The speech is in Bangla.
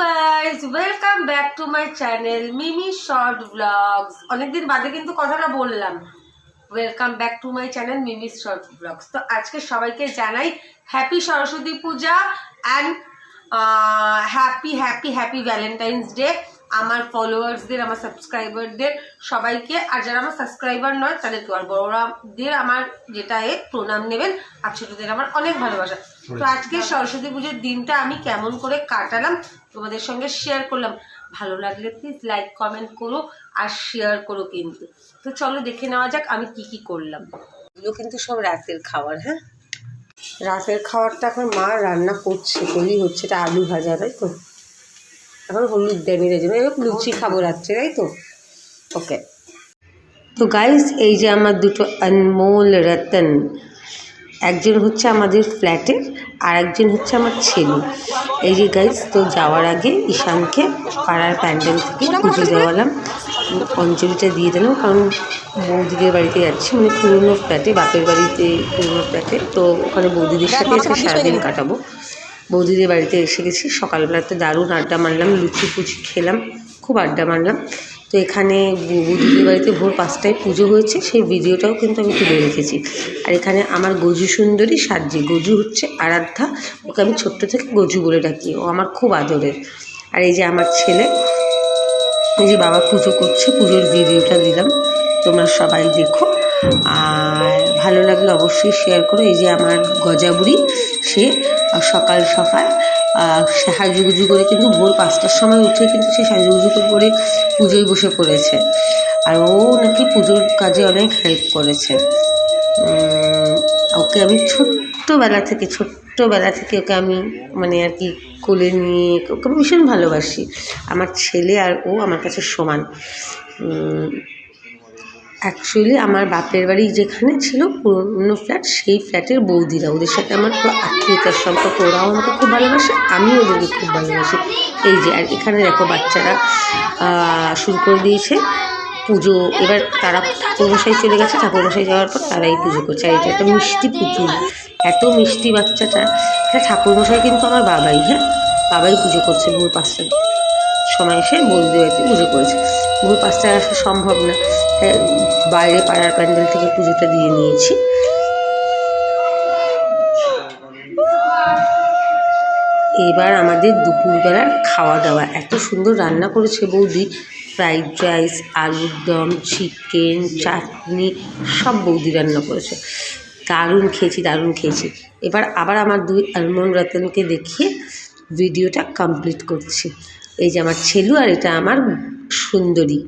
Guys welcome back to my channel Mimi short blogs অনেকদিন বাদে কিন্তু কথাটা বললাম। Welcome back to my channel Mimi short blogs তো আজকে সবাইকে জানাই happy Saraswati Puja and happy happy happy Valentine's day আমার ফলোয়ার্সদের আমার সাবস্ক্রাইবারদের সবাইকে আর যারা আমার সাবস্ক্রাইবার নয় তাদেরকে আর বড়রাদের আমার যেটা এ প্রণাম নেবেন আর ছোটদের আমার অনেক ভালোবাসা। তো আজকে সরস্বতী পুজোর দিনটা আমি কেমন করে কাটালাম তোমাদের সঙ্গে শেয়ার করলাম। ভালো লাগলে প্লিজ লাইক কমেন্ট করো আর শেয়ার করো কিন্তু। তো চলো দেখে নেওয়া যাক আমি কি কি করলাম। এগুলো কিন্তু সব রাতের খাবার হ্যাঁ? রাতের খাবারটা এখন মা রান্না করছে তৈরি হচ্ছে এটা আলু ভাজা তাই তো? এখন হলুদ দেয়নি তাই জন্য লুচি খাব রাত্রে তাই তো? ওকে তো গাইস এই যে আমার দুটো অনমোল রতন একজন হচ্ছে আমাদের ফ্ল্যাটের আর একজন হচ্ছে আমার ছেলে। এই যে গাইস তো যাওয়ার আগে ঈশানকে পাড়ার প্যান্ডেল থেকে পুজো দেওয়ালাম। অঞ্জলিটা দিয়ে দিলাম কারণ বৌদিদের বাড়িতে যাচ্ছি মানে পুরনো ফ্ল্যাটে বাপের বাড়িতে পুরনো ফ্ল্যাটে তো ওখানে বৌদিদের সাথে সারাদিন কাটাবো। বৌদিদের বাড়িতে এসে গেছি। সকালবেলা তো দারুণ আড্ডা মারলাম, লুচি ফুচি খেলাম, খুব আড্ডা মারলাম। তো এখানে বৌদিদের বাড়িতে ভোর পাঁচটায় পুজো হয়েছে, সেই ভিডিওটাও কিন্তু আমি তুলে রেখেছি। আর এখানে আমার গজু সুন্দরী সাজ্জি, গজু হচ্ছে আরাধ্যা, ওকে আমি ছোট্ট থেকে গজু বলে ডাকি, ও আমার খুব আদরের। আর এই যে আমার ছেলে, এই যে বাবা পুজো করছে, পুজোর ভিডিওটা দিলাম, তোমরা সবাই দেখো। আর ভালো লাগলে অবশ্যই শেয়ার করো। এই যে আমার গজাবুড়ি, সে সকাল সকাল সাজুগুজু করে কিন্তু ভোর পাঁচটার সময় উঠে কিন্তু সে সাজুগুজু করে পুজোয় বসে পড়েছে। আর ও নাকি পুজোর কাজে অনেক হেল্প করেছে। ওকে আমি ছোট্টবেলা থেকে ছোট্টবেলা থেকে ওকে আমি মানে আর কি কোলে নিয়ে, ওকে ভীষণ ভালোবাসি। আমার ছেলে আর ও আমার কাছে সমান। অ্যাকচুয়ালি আমার বাপের বাড়ি যেখানে ছিল, পুরনো ফ্ল্যাট সেই ফ্ল্যাটের বৌদিরা, ওদের সাথে আমার পুরো আত্মীয়তার সম্পর্ক, ওরাও আমাকে খুব ভালোবাসে আমি ওদেরকে খুব ভালোবাসি। এই যে, আর এখানে দেখো বাচ্চারা শুরু করে দিয়েছে পুজো। এবার তারা ঠাকুরমশাই চলে গেছে, ঠাকুরমশাই যাওয়ার পর তারাই পুজো করছে। আর এটা একটা মিষ্টি পুতুল। এত মিষ্টি বাচ্চাটা। এটা ঠাকুরমশাই কিন্তু আমার বাবাই হ্যাঁ? বাবাই পুজো করছে ভোর পাঁচটায়। সময় এসে বাড়িতে পুজো করেছে। ভোর পাঁচটায় আসা সম্ভব না। তাই বাইরে পাড়ার প্যান্ডেল থেকে পুজোটা দিয়ে নিয়েছি। এবার আমাদের দুপুরবেলার খাওয়া দাওয়া এত সুন্দর রান্না করেছে বৌদি। ফ্রাইড রাইস, আলুর দম, চিকেন, চাটনি, সব বৌদি রান্না করেছে। দারুণ খেয়েছি দারুণ খেয়েছি। এবার আবার আমার দুই আলমন্ড রতনকে দেখিয়ে ভিডিওটা কমপ্লিট করছি। এই যে আমার ছেলু আর এটা আমার সুন্দরী।